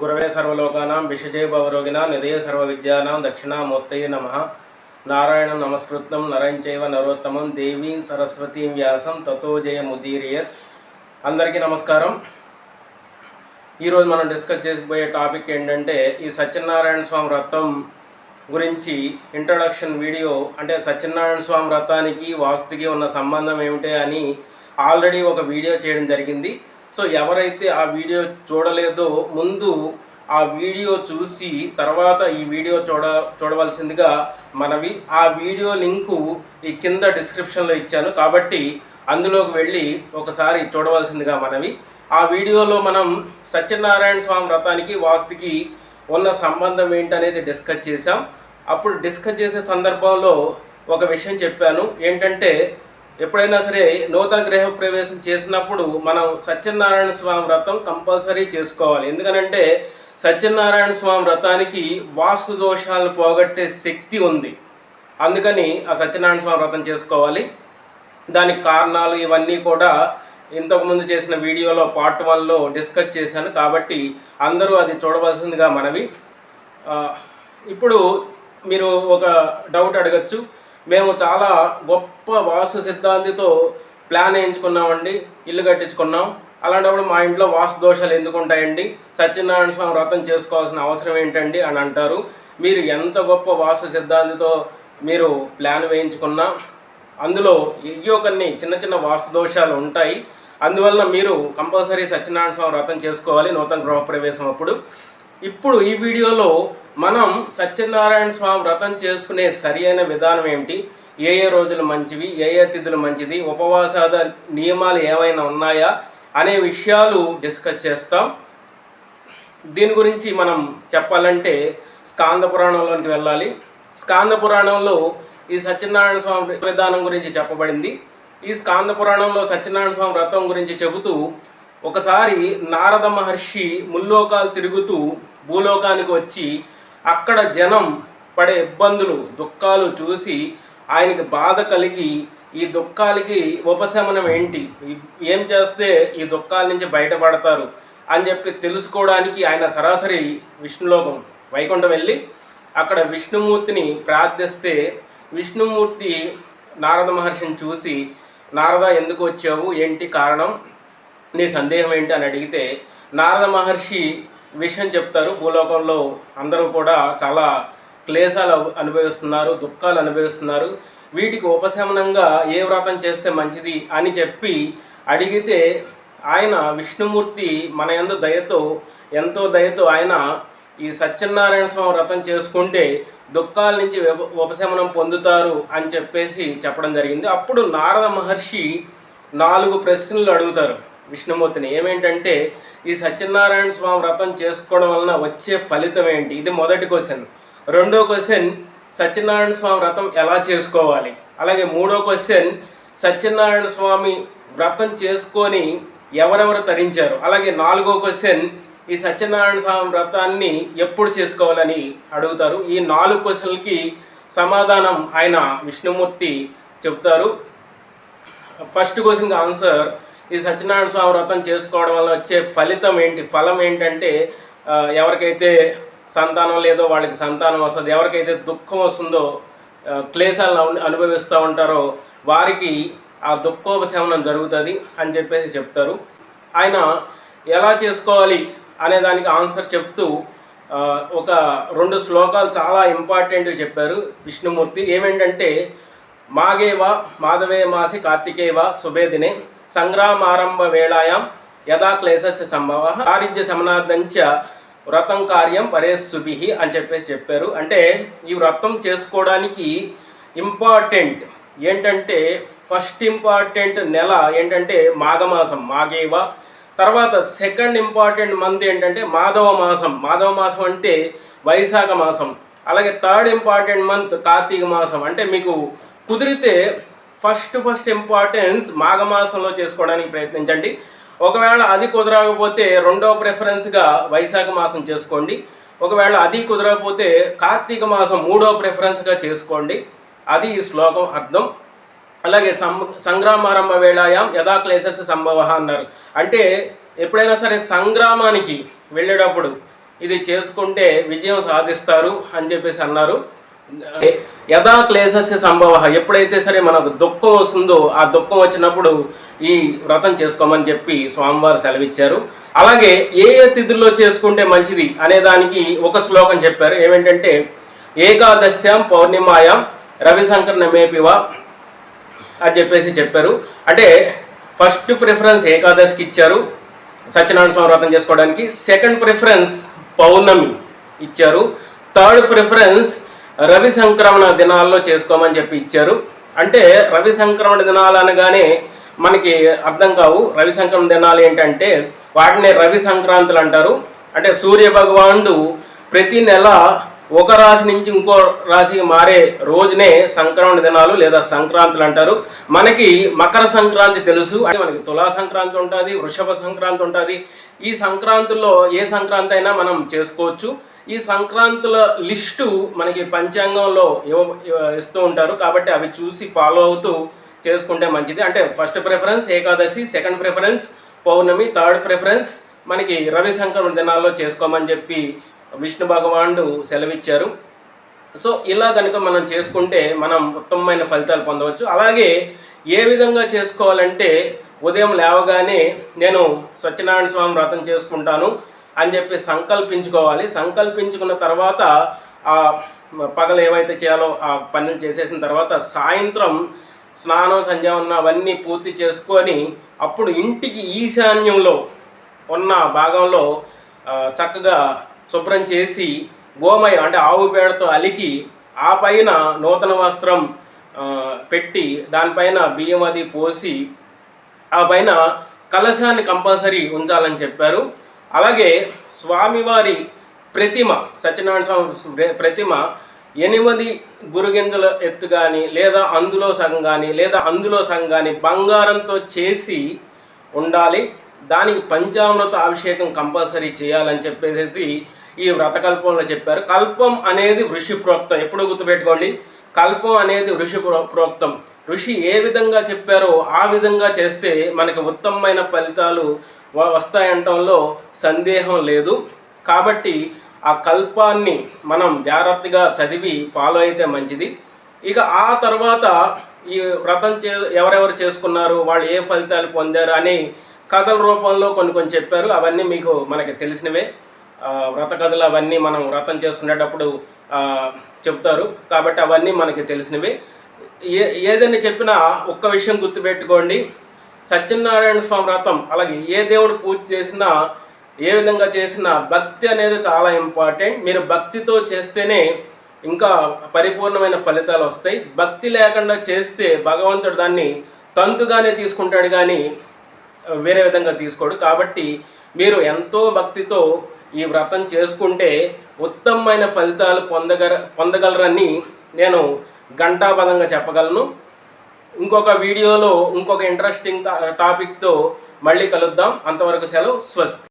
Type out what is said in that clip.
గురవే సర్వలోకానాం విషజయభవరోగిణ నిదయ సర్వ విద్యానాం దక్షిణామూర్తయ నమ. నారాయణం నమస్కృతం నరంచైవ నరోత్తమం దేవీం సరస్వతీం వ్యాసం తతో జయముదీరియత్. అందరికీ నమస్కారం. ఈరోజు మనం డిస్కస్ చేసిపోయే టాపిక్ ఏంటంటే ఈ సత్యనారాయణ స్వామి వ్రతం గురించి ఇంట్రడక్షన్ వీడియో. అంటే సత్యనారాయణ స్వామి వ్రతానికి వాస్తుకి ఉన్న సంబంధం ఏమిటి అని ఆల్రెడీ ఒక వీడియో చేయడం జరిగింది. సో ఎవరైతే ఆ వీడియో చూడలేదో ముందు ఆ వీడియో చూసి తర్వాత ఈ వీడియో చూడ చూడవలసిందిగా మనవి. ఆ వీడియో లింకు ఈ కింద డిస్క్రిప్షన్లో ఇచ్చాను. కాబట్టి అందులోకి వెళ్ళి ఒకసారి చూడవలసిందిగా మనవి. ఆ వీడియోలో మనం సత్యనారాయణ స్వామి వ్రతానికి వాస్తుకి ఉన్న సంబంధం ఏంటనేది డిస్కస్ చేశాం. అప్పుడు డిస్కస్ చేసే సందర్భంలో ఒక విషయం చెప్పాను. ఏంటంటే ఎప్పుడైనా సరే నూతన గృహ ప్రవేశం చేసినప్పుడు మనం సత్యనారాయణ స్వామి వ్రతం కంపల్సరీ చేసుకోవాలి. ఎందుకనంటే సత్యనారాయణ స్వామి వ్రతానికి వాస్తు దోషాలను పోగొట్టే శక్తి ఉంది. అందుకని ఆ సత్యనారాయణ స్వామి వ్రతం చేసుకోవాలి. దానికి కారణాలు ఇవన్నీ కూడా ఇంతకుముందు చేసిన వీడియోలో పార్ట్ వన్లో డిస్కస్ చేశాను. కాబట్టి అందరూ అది చూడవలసిందిగా మనవి. ఇప్పుడు మీరు ఒక డౌట్ అడగచ్చు. మేము చాలా గొప్ప వాస్తు సిద్ధాంతితో ప్లాన్ వేయించుకున్నామండి. ఇల్లు కట్టించుకున్నాం. అలాంటప్పుడు మా ఇంట్లో వాస్తు దోషాలు ఎందుకు ఉంటాయండి? సత్యనారాయణ స్వామి వ్రతం చేసుకోవాల్సిన అవసరం ఏంటండి అని అంటారు. మీరు ఎంత గొప్ప వాస్తు సిద్ధాంతితో మీరు ప్లాన్ వేయించుకున్నా అందులో ఏయో కొన్ని చిన్న చిన్న వాస్తు దోషాలు ఉంటాయి. అందువలన మీరు కంపల్సరీ సత్యనారాయణ స్వామి వ్రతం చేసుకోవాలి. నూతన గృహప్రవేశం అప్పుడు. ఇప్పుడు ఈ వీడియోలో మనం సత్యనారాయణ స్వామి వ్రతం చేసుకునే సరి అయిన విధానం ఏమిటి? ఏ ఏ రోజులు మంచివి? ఏ ఏ తిథులు మంచిది? ఉపవాసాద నియమాలు ఏమైనా ఉన్నాయా? అనే విషయాలు డిస్కస్ చేస్తాం. దీని గురించి మనం చెప్పాలంటే స్కాంద పురాణంలోనికి వెళ్ళాలి. స్కాంద పురాణంలో ఈ సత్యనారాయణ స్వామి విధానం గురించి చెప్పబడింది. ఈ స్కాంద పురాణంలో సత్యనారాయణ స్వామి వ్రతం గురించి చెబుతూ ఒకసారి నారద మహర్షి ముల్లోకాలు తిరుగుతూ భూలోకానికి వచ్చి అక్కడ జనం పడే ఇబ్బందులు దుఃఖాలు చూసి ఆయనకి బాధ కలిగి ఈ దుఃఖాలకి ఉపశమనం ఏంటి? ఏం చేస్తే ఈ దుఃఖాల నుంచి బయటపడతారు? అని చెప్పి తెలుసుకోవడానికి ఆయన సరాసరి విష్ణులోకం వైకుంఠం వెళ్ళి అక్కడ విష్ణుమూర్తిని ప్రార్థిస్తే విష్ణుమూర్తి నారద మహర్షిని చూసి నారద ఎందుకు వచ్చావు? ఏంటి కారణం? నీ సందేహం ఏంటి? అని అడిగితే నారద మహర్షి విషయం చెప్తారు. భూలోకంలో అందరూ కూడా చాలా క్లేశాలు అనుభవిస్తున్నారు దుఃఖాలు అనుభవిస్తున్నారు. వీటికి ఉపశమనంగా ఏ వ్రతం చేస్తే మంచిది అని చెప్పి అడిగితే ఆయన విష్ణుమూర్తి మన ఎందు దయతో ఎంతో దయతో ఆయన ఈ సత్యనారాయణ స్వామి వ్రతం చేసుకుంటే దుఃఖాల నుంచి ఉపశమనం పొందుతారు అని చెప్పేసి చెప్పడం జరిగింది. అప్పుడు నారద మహర్షి నాలుగు ప్రశ్నలు అడుగుతారు. విష్ణుమూర్తిని. ఏమేంటంటే ఈ సత్యనారాయణ స్వామి వ్రతం చేసుకోవడం వలన వచ్చే ఫలితం ఏంటి? ఇది మొదటి క్వశ్చన్ రెండో క్వశ్చన్ సత్యనారాయణ స్వామి వ్రతం ఎలా చేసుకోవాలి? అలాగే మూడో క్వశ్చన్ సత్యనారాయణ స్వామి వ్రతం చేసుకొని ఎవరెవరు తరించారు? అలాగే నాలుగో క్వశ్చన్ ఈ సత్యనారాయణ స్వామి వ్రతాన్ని ఎప్పుడు చేసుకోవాలని అడుగుతారు? ఈ నాలుగు క్వశ్చన్లకి సమాధానం ఆయన విష్ణుమూర్తి చెప్తారు. ఫస్ట్ క్వశ్చన్కి ఆన్సర్ ఈ సత్యనారాయణ స్వామి వ్రతం చేసుకోవడం వల్ల వచ్చే ఫలితం ఏంటి? ఫలం ఏంటంటే ఎవరికైతే సంతానం లేదో వాళ్ళకి సంతానం వస్తుంది. ఎవరికైతే దుఃఖం వస్తుందో క్లేశాలను అనుభవిస్తూ ఉంటారో వారికి ఆ దుఃఖోపశమనం జరుగుతుంది అని చెప్పేసి చెప్తారు. ఆయన ఎలా చేసుకోవాలి అనే దానికి ఆన్సర్ చెప్తూ ఒక రెండు శ్లోకాలు చాలా ఇంపార్టెంట్ చెప్పారు విష్ణుమూర్తి. ఏమేంటంటే మాగేవ మాధవే మాసి కార్తికేవ శుభేదినే సంగ్రామారంభ వేళాయాం యథా క్లేశస్య సంభవ దారిద్ర్య శమనార్థంచ వ్రతం కార్యం పరేశుభి అని చెప్పేసి చెప్పారు. అంటే ఈ వ్రతం చేసుకోవడానికి ఇంపార్టెంట్ ఏంటంటే ఫస్ట్ ఇంపార్టెంట్ నెల ఏంటంటే మాఘమాసం మాఘేవ. తర్వాత సెకండ్ ఇంపార్టెంట్ మంత్ ఏంటంటే మాధవ మాసం. మాధవ మాసం అంటే వైశాఖ మాసం. అలాగే థర్డ్ ఇంపార్టెంట్ మంత్ కార్తీక మాసం. అంటే మీకు కుదిరితే ఫస్ట్ ఫస్ట్ ఇంపార్టెన్స్ మాఘమాసంలో చేసుకోవడానికి ప్రయత్నించండి. ఒకవేళ అది కుదరకపోతే రెండవ ప్రిఫరెన్స్గా వైశాఖ మాసం చేసుకోండి. ఒకవేళ అది కుదరకపోతే కార్తీక మాసం మూడో ప్రిఫరెన్స్గా చేసుకోండి. అది ఈ శ్లోకం అర్థం. అలాగే సం సంగ్రామారంభ వేళాయాం యథా క్లేశస్ సంభవ అన్నారు. అంటే ఎప్పుడైనా సరే సంగ్రామానికి వెళ్ళేటప్పుడు ఇది చేసుకుంటే విజయం సాధిస్తారు అని చెప్పేసి అన్నారు. యథా క్లేశస్య సంభవ. ఎప్పుడైతే సరే మనకు దుఃఖం వస్తుందో ఆ దుఃఖం వచ్చినప్పుడు ఈ వ్రతం చేసుకోమని చెప్పి స్వామివారు సెలవిచ్చారు. అలాగే ఏ ఏ తిథుల్లో చేసుకుంటే మంచిది అనే దానికి ఒక శ్లోకం చెప్పారు. ఏమిటంటే ఏకాదశ్యాం పౌర్ణిమాయాం రవిశంకర్ నమేపివ అని చెప్పేసి చెప్పారు. అంటే ఫస్ట్ ప్రిఫరెన్స్ ఏకాదశికి ఇచ్చారు సత్యనారాయణ స్వామి వ్రతం చేసుకోవడానికి. సెకండ్ ప్రిఫరెన్స్ పౌర్ణమి ఇచ్చారు. థర్డ్ ప్రిఫరెన్స్ రవి సంక్రమణ దినాల్లో చేసుకోమని చెప్పి ఇచ్చారు. అంటే రవి సంక్రమణ దినాలు అనగానే మనకి అర్థం కావు. రవి సంక్రమణ దినాలు ఏంటంటే వాటిని రవి సంక్రాంతులు అంటారు. అంటే సూర్య భగవానుడు ప్రతి నెల ఒక రాశి నుంచి ఇంకో రాశికి మారే రోజునే సంక్రమణ దినాలు లేదా సంక్రాంతులు అంటారు. మనకి మకర సంక్రాంతి తెలుసు. అంటే మనకి తులా సంక్రాంతి ఉంటుంది వృషభ సంక్రాంతి ఉంటుంది. ఈ సంక్రాంతుల్లో ఏ సంక్రాంతి అయినా మనం చేసుకోవచ్చు. ఈ సంక్రాంతుల లిస్టు మనకి పంచాంగంలో ఇవ్వ ఇస్తూ ఉంటారు. కాబట్టి అవి చూసి ఫాలో అవుతూ చేసుకుంటే మంచిది. అంటే first preference Ekadashi second preference పౌర్ణమి థర్డ్ ప్రిఫరెన్స్ మనకి రవి సంక్రమణ దినాల్లో చేసుకోమని చెప్పి విష్ణు భగవానుడు సెలవిచ్చారు. సో ఇలా కనుక మనం చేసుకుంటే మనం ఉత్తమమైన ఫలితాలు పొందవచ్చు. అలాగే ఏ విధంగా చేసుకోవాలంటే ఉదయం లేవగానే నేను సత్యనారాయణ స్వామి వ్రతం చేసుకుంటాను. అని చెప్పి సంకల్పించుకోవాలి. సంకల్పించుకున్న తర్వాత ఆ పగలు ఏవైతే చేయాలో ఆ పనులు చేసేసిన తర్వాత సాయంత్రం స్నానం సంధ్యావనం అవన్నీ పూర్తి చేసుకొని అప్పుడు ఇంటికి ఈశాన్యంలో ఉన్న భాగంలో చక్కగా శుభ్రం చేసి గోమయ అంటే ఆవు పేడతో అలికి ఆ పైన నూతన వస్త్రం పెట్టి దానిపైన బియ్యం అది పోసి ఆ పైన కలశాన్ని కంపల్సరీ ఉంచాలని చెప్పారు. అలాగే స్వామివారి ప్రతిమ సత్యనారాయణ స్వామి ప్రతిమ ఎనిమిది గురుగింజల ఎత్తు కానీ లేదా అందులో సగం కానీ లేదా అందులో సగం కానీ బంగారంతో చేసి ఉండాలి. దానికి పంచామృత అభిషేకం కంపల్సరీ చేయాలని చెప్పేసి ఈ వ్రతకల్పంలో చెప్పారు. కల్పం అనేది ఋషి ప్రోక్తం. ఎప్పుడు గుర్తుపెట్టుకోండి? కల్పం అనేది ఋషి ప్రో- ప్రోక్తం. ఋషి ఏ విధంగా చెప్పారో ఆ విధంగా చేస్తే మనకి ఉత్తమమైన ఫలితాలు వస్తాయంటంలో సందేహం లేదు. కాబట్టి ఆ కల్పాన్ని మనం జాగ్రత్తగా చదివి ఫాలో అయితే మంచిది. ఇక ఆ తర్వాత ఈ వ్రతం చే ఎవరెవరు చేసుకున్నారు వాళ్ళు ఏ ఫలితాలు పొందారు అని కథల రూపంలో కొన్ని కొన్ని చెప్పారు. అవన్నీ మీకు మనకి తెలిసినవే. వ్రత కథలు అవన్నీ మనం వ్రతం చేసుకునేటప్పుడు చెప్తారు. కాబట్టి అవన్నీ మనకి తెలిసినవి. ఏ ఏదైనా చెప్పినా ఒక్క విషయం గుర్తుపెట్టుకోండి. సత్యనారాయణ స్వామి వ్రతం అలాగే ఏ దేవుడు పూజ చేసినా ఏ విధంగా చేసినా భక్తి అనేది చాలా ఇంపార్టెంట్. మీరు భక్తితో చేస్తేనే ఇంకా పరిపూర్ణమైన ఫలితాలు వస్తాయి. భక్తి లేకుండా చేస్తే భగవంతుడు దాన్ని తంతుగానే తీసుకుంటాడు కానీ వేరే విధంగా తీసుకోడు. కాబట్టి మీరు ఎంతో భక్తితో ఈ వ్రతం చేసుకుంటే ఉత్తమమైన ఫలితాలు పొందగల పొందగలరని నేను ఘంటాపదంగా చెప్పగలను. ఇంకొక వీడియోలో ఇంకొక ఇంట్రెస్టింగ్ టాపిక్తో మళ్ళీ కలుద్దాం. అంతవరకు సెలవు స్వస్తి.